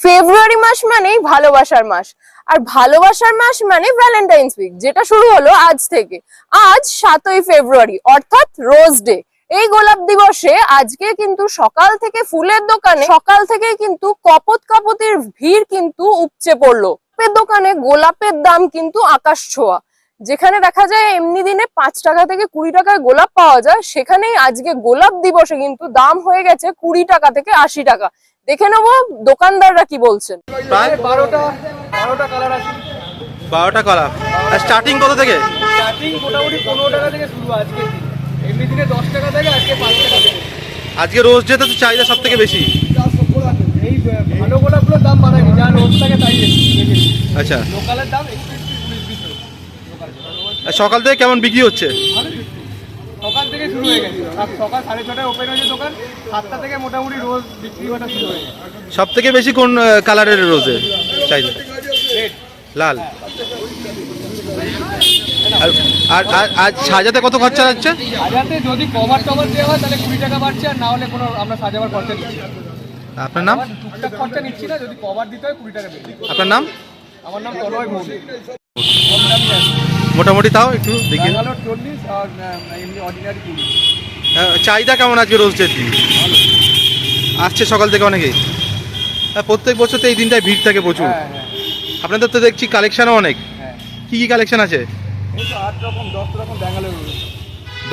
ফেব্রুয়ারি মাস মানেই ভালোবাসার মাস। আর ভালোবাসার মাস মানে ভ্যালেন্টাইন্স উইক যেটা শুরু হলো আজ থেকে। আজ সাতই ফেব্রুয়ারি, অর্থাৎ রোজ ডে। এই গোলাপ দিবসে আজকে কিন্তু সকাল থেকে ফুলের দোকানে, সকাল থেকে কিন্তু কপত কপতির ভিড় কিন্তু উপচে পড়ল। দোকানে গোলাপের দাম কিন্তু আকাশ ছোঁয়া। যেখানে দেখা যায় এমনি দিনে পাঁচ টাকা থেকে কুড়ি টাকায় গোলাপ পাওয়া যায়, সেখানেই আজকে গোলাপ দিবসে কিন্তু দাম হয়ে গেছে কুড়ি টাকা থেকে আশি টাকা। দেখে নেব দোকানদাররা কি বলছেন। প্রায় বারোটা বারোটা কালার আছে। বারোটা কলার আর স্টার্টিং কত থেকে? স্টার্টিং মোটামুটি পনেরো টাকা থেকে শুরু আজকে। এমনি দিনে দশ টাকা থেকে আজকে পাঁচ টাকা থেকে। আজকে রোজ ডেতে তো চাহিদা সব থেকে বেশি এই আহ, ভালো গোলাপগুলোর দাম বাড়ায়নি। যা রোজ থাকে তাই আচ্ছা। লোকালের দাম সকাল থেকে কেমন বিক্রি হচ্ছে। সকাল থেকে শুরু হয়ে গেছে। সকাল সাড়ে ছটায় ওপেন হয়েছে দোকান সাতটা থেকে মোটামুটি রোজ বিক্রি হওয়াটা শুরু হয়ে গেছে। সব থেকে বেশি কোন কালারের রোজে চাহিদা লাল। আর- আজ সাজাতে কত খরচা যাচ্ছে হাজারতে যদি কভার টভার দেওয়া হয় তাহলে কুড়ি টাকা বাড়ছে আর না হলে কোনো আমরা সাজাবার খরচা নিচ্ছি না। আপনার নাম? টুকটাক খরচা নিচ্ছি না যদি কভার দিতে হয় কুড়ি টাকা বেশি। আপনার নাম? আমার নাম তনয় মৌলি মোটামুটি তাও একটু দেখি। চল্লিশ আর এমনি অর্ডিনারি কুড়ি। চাহিদা কেমন আজকে রোজ ডের দিন? আসছে সকাল থেকে অনেকেই। হ্যাঁ, প্রত্যেক বছর তো এই দিনটায় ভিড় থাকে প্রচুর। হ্যাঁ হ্যাঁ। আপনাদের তো দেখছি কালেকশনও অনেক। হ্যাঁ। কি কি কালেকশন আছে?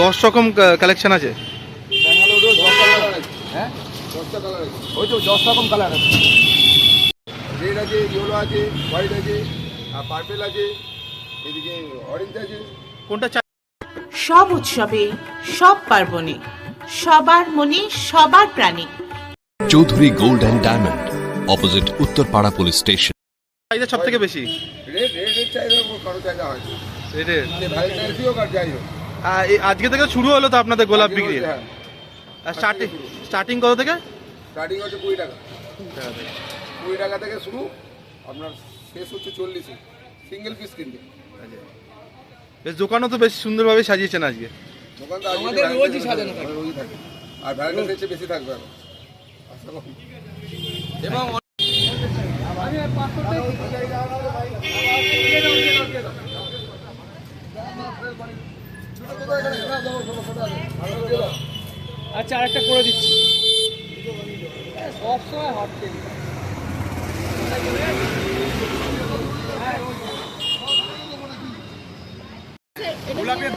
দশ রকম কালেকশন আছে? আছে। হ্যাঁ? আছে। হোয়াইট আছে। আর পার্পেল আছে। এদিকে অরেঞ্জ আছে। কোনটা চাই সব উৎসবে সব পার্বণে সবার মনে সবার প্রাণে। Chowdhury gold and diamond opposite Uttarpara police station. চাহিদা সব থেকে বেশি? রেড রেডের চাহিদা কারও চাহিদা হয়। রেটের ভ্যালেন্টাইন্স হোক আর যাই হোক। আজকে থেকে শুরু হলো তো আপনাদের গোলাপ বিক্রি? হচ্ছে, হ্যাঁ। স্টার্টিং স্টার্টিং কত থেকে? স্টার্টিং হচ্ছে কুড়ি টাকা। কুড়ি টাকা থেকে শুরু আপনার শেষ হচ্ছে চল্লিশে। সিঙ্গেল পিস কিনতে বেশ দোকানও তো বেশ সুন্দরভাবে সাজিয়েছেন আজকে। দোকান তো আমাদের রোজই সাজানো আমাদের রোজই থাকে। আর বেশি থাকবে এবং আমি আর আচ্ছা আরেকটা করে দিচ্ছি। সব সময় হট